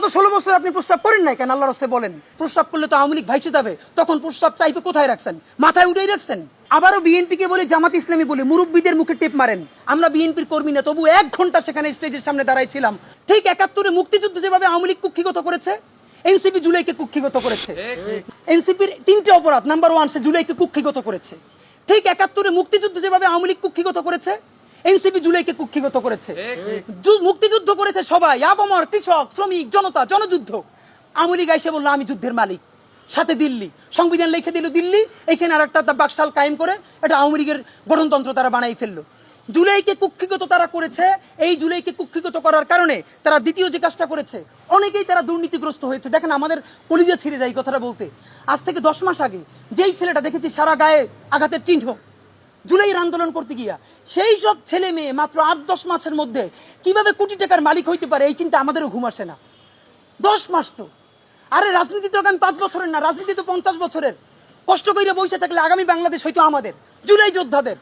গত ষোলো বছর আপনি প্রস্তাব করেন নাই কেন? আল্লাহর রাস্তে বলেন। প্রস্তাব করলে তো আওয়ামী লীগ ভাইসে যাবে। তখন প্রস্তাব চাইবে কোথায় রাখছেন? মাথায় উঠেই রাখছেন? আবারও বিএনপিকে বলে, জামাত ইসলামী বলে, মুরব্বীদের মুখে টেপ মারেন। আমরা বিএনপির কর্মী না, তবু এক ঘণ্টা সেখানে স্টেজের সামনে দাঁড়াইছিলাম। ঠিক একাত্তরে মুক্তিযুদ্ধ যেভাবে আওয়ামী লীগ কুক্ষিগত করেছে, এনসিপি জুলাইকে কুক্ষিগত করেছে। এনসিপির তিনটে অপরাধ, নাম্বার ওয়ান, সে জুলাইকে কুক্ষিগত করেছে। ঠিক একাত্তরে মুক্তিযুদ্ধ যেভাবে আওয়ামী লীগ কুক্ষিগত করেছে এনসিপি জুলাইকে কুক্ষিগত করেছে। মুক্তিযুদ্ধ করেছে সবাই আবমর কৃষক শ্রমিক জনতা জনযুদ্ধ। আওয়ামী লীগ এসে বলল আমি যুদ্ধের মালিক। সাথে দিল্লি। সংবিধান লিখে দিল দিল্লি এখানে আর একটা বাকশাল কায়েম করে এটা আওয়ামী লীগের গঠনতন্ত্র তারা বানাই ফেলল। জুলাইকে কুক্ষিগত তারা করেছে এই জুলাইকে কুক্ষিগত করার কারণে তারা দ্বিতীয় যে কাজটা করেছে অনেকেই তারা দুর্নীতিগ্রস্ত হয়েছে। দেখেন আমাদের কলিজা ছিঁড়ে যায় কথাটা বলতে। আজ থেকে দশ মাস আগে যেই ছেলেটা দেখেছি সারা গায়ে আঘাতের চিহ্ন জুলাইয়ের আন্দোলন করতে গিয়া সেই সব ছেলে মেয়ে মাত্র আট দশ মাসের মধ্যে কীভাবে কোটি টাকার মালিক হইতে পারে এই চিন্তা আমাদেরও ঘুম আসে না। দশ মাস তো। আরে রাজনীতি তো আগামী পাঁচ বছরের না রাজনীতি তো পঞ্চাশ বছরের। কষ্ট করে বসে থাকলে আগামী বাংলাদেশ হয়তো আমাদের জুলাই যোদ্ধাদের।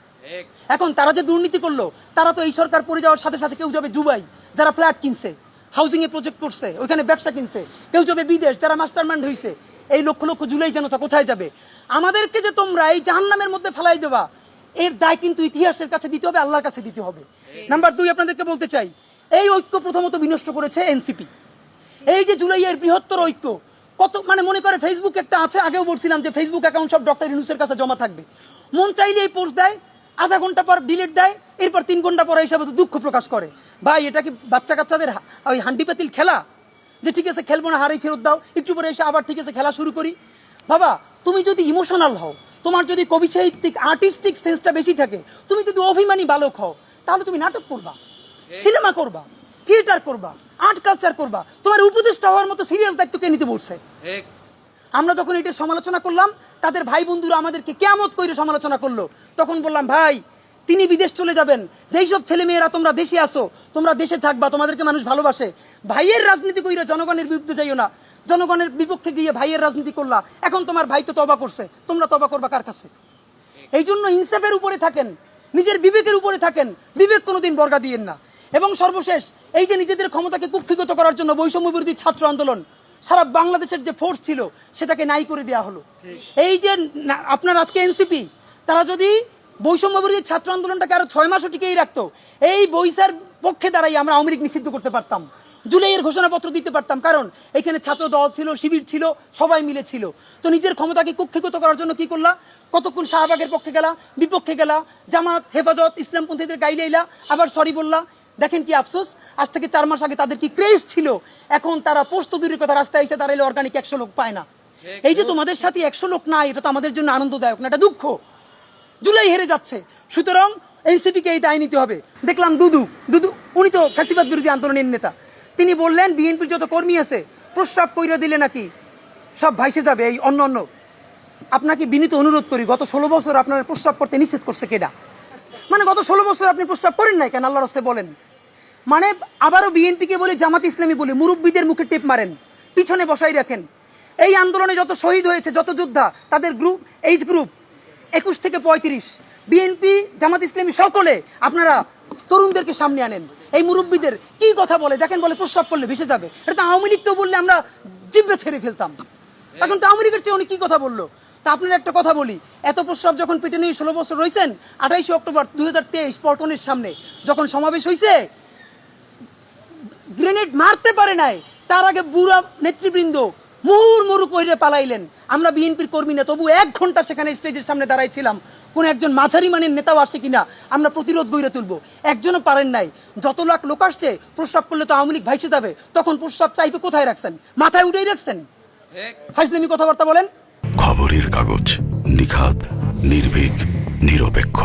এখন তারা যে দুর্নীতি করল তারা তো এই সরকার পড়ে যাওয়ার সাথে সাথে কেউ যাবে দুবাই যারা ফ্ল্যাট কিনছে হাউজিং এ প্রজেক্ট করছে ওইখানে ব্যবসা কিনছে কেউ যাবে বিদেশ যারা মাস্টার মাইন্ড হয়েছে এই লক্ষ লক্ষ জুলাই জনতা কোথায় যাবে? আমাদেরকে যে তোমরা এই জাহান্নামের মধ্যে ফেলাই দেবা এর দায় কিন্তু ইতিহাসের কাছে দিতে হবে, আল্লাহর কাছে দিতে হবে। নাম্বার দুই আপনাদেরকে বলতে চাই, এই ঐক্য প্রথমত বিনষ্ট করেছে এনসিপি এই যে জুলাইয়ের বৃহত্তর ঐক্য, কত মানে মনে করে ফেসবুক একটা আছে, আগেও বলছিলাম যে ফেসবুক অ্যাকাউন্ট সব ডক্টর ইনুসের কাছে জমা থাকবে। মন চাইলে এই পোস্ট দেয়, আধা ঘণ্টা পর ডিলিট দেয়, এরপর তিন ঘণ্টা পরে হিসাবে দুঃখ প্রকাশ করে। ভাই, এটা কি বাচ্চা কাচ্চাদের ওই হান্ডি পাতিল খেলা? যে ঠিক আছে, খেলব না, হারেই ফেরত দাও, একটু পরে এসে আবার ঠিক আছে, খেলা শুরু করি। বাবা, তুমি যদি ইমোশনাল হও তোমার যদি কবি সাহিত্যিক আর্টিস্টিক সেন্সটা বেশি থাকে তুমি যদি অভিমানী বালক হও তাহলে তুমি নাটক করবা সিনেমা করবা থিয়েটার করবা আর্ট কালচার করবা তোমার উপদেষ্টা হওয়ার মতো সিরিয়াস দায়িত্ব কে নিতে বলছে? আমরা যখন এটা সমালোচনা করলাম তাদের ভাই বন্ধুরা আমাদেরকে কেমত করে সমালোচনা করল তখন বললাম ভাই তিনি বিদেশ চলে যাবেন যেই সব ছেলে মেয়েরা তোমরা দেশে আসো তোমরা দেশে থাকবা তোমাদেরকে মানুষ ভালোবাসে ভাইয়ের রাজনীতি কইরা জনগণের বিরুদ্ধে যাইও না জনগণের বিপক্ষে গিয়ে ভাইয়ের রাজনীতি করলা। এখন তোমার ভাই তো তবা করছে। তোমরা তবা করবা কার কাছে? এই জন্য ইনসাফের উপরে থাকেন, নিজের বিবেকের উপরে থাকেন, বিবেক কোনোদিন বর্গা দিয়েন না। এবং সর্বশেষ, এই যে নিজেদের ক্ষমতাকে কুক্ষিগত করার জন্য বৈষম্য বিরোধী ছাত্র আন্দোলন, সারা বাংলাদেশের যে ফোর্স ছিল, সেটাকে নাই করে দেওয়া হলো। এই যে আপনার আজকে এনসিপি তারা যদি বৈষম্য বিরোধী ছাত্র আন্দোলনটাকে আরও ছয় মাসও টিকেই রাখতো, এই বৈশার পক্ষে দাঁড়াই আমরা আওয়ামী লীগ নিষিদ্ধ করতে পারতাম। জুলাইয়ের ঘোষণাপত্র দিতে পারতাম। কারণ এখানে ছাত্র দল ছিল, শিবির ছিল, সবাই মিলে ছিল। তো নিজের ক্ষমতাকে কুক্ষিগত করার জন্য কি করলা? কতক্ষণ শাহবাগের পক্ষে গেলা, বিপক্ষে গেলা, জামাত, হেফাজত, ইসলামপন্থীদের গাইলে এলা, আবার সরি বললা। দেখেন কি আফসোস, আজ থেকে চার মাস আগে তাদের কি ক্রেজ ছিল? এখন তারা পোস্ত কথা রাস্তায় এসে এলে অর্গানিক একশো লোক পায় না। এই যে তোমাদের সাথে একশো লোক নাই, এটা তো আমাদের জন্য আনন্দদায়ক না, এটা দুঃখ। জুলাই হেরে যাচ্ছে। সুতরাং এনসিপিকে এই দায় নিতে হবে। দেখলাম দুদু দুদু, উনি তো ফ্যাসিবাদ বিরোধী আন্দোলনের নেতা। তিনি বললেন, বিএনপির যত কর্মী আছে, প্রস্রাব কইরা দিলে নাকি সব ভাইসে যাবে এই অন্য অন্য। আপনাকে বিনীত অনুরোধ করি, গত ষোলো বছর আপনার প্রস্রাব করতে নিষেধ করছে কেডা? মানে গত ষোলো বছর আপনি প্রস্রাব করেন নাই কেন? আল্লাহর রাস্তে বলেন। মানে আবারও বিএনপিকে বলে, জামাত ইসলামী বলে, মুরব্বীদের মুখে টেপ মারেন, পিছনে বসাই রাখেন। এই আন্দোলনে যত শহীদ হয়েছে, যত যোদ্ধা, তাদের গ্রুপ এইজ গ্রুপ একুশ থেকে পঁয়ত্রিশ, বিএনপি, জামাত ইসলামী সকলে আপনারা তরুণদেরকে সামনে আনেন। এই মুরব্বীদের কি কথা বলে? দেখেন বলে প্রস্রাব করলে ভেসে যাবে। এটা তো আওয়ামী লীগ তো বললে আমরা জিব্বে ছেড়ে ফেলতাম। এখন তো আওয়ামী লীগের চেয়ে উনি কি কথা বলল? তা আপনার একটা কথা বলি, এত প্রস্রাব যখন পেটে নিয়ে ষোলো বছর রয়েছেন, আঠাইশে অক্টোবর দু হাজার তেইশ পল্টনের সামনে যখন সমাবেশ হয়েছে গ্রেনেড মারতে পারে নাই, তার আগে বুড়া নেতৃবৃন্দ মুহুর মুরু কইরে পালাইলেন। আমরা বিএনপির কর্মী না, তবু এক ঘণ্টা সেখানে স্টেজের সামনে দাঁড়াইছিলাম কোন একজন মাঝারি মানের নেতাও আসে কিনা, আমরা প্রতিরোধ গড়ে তুলবো। একজনও পারেন নাই। যত লাখ লোক আসছে, প্রস্রাব করলে তো আওয়ামী লীগ ভাইসে যাবে। তখন প্রস্রাব চাইবে কোথায় রাখছেন? মাথায় উঠেই রাখছেন? ফাইজলামি কথাবার্তা বলেন। খবরের কাগজ নিখাত নির্ভীক, নিরপেক্ষ।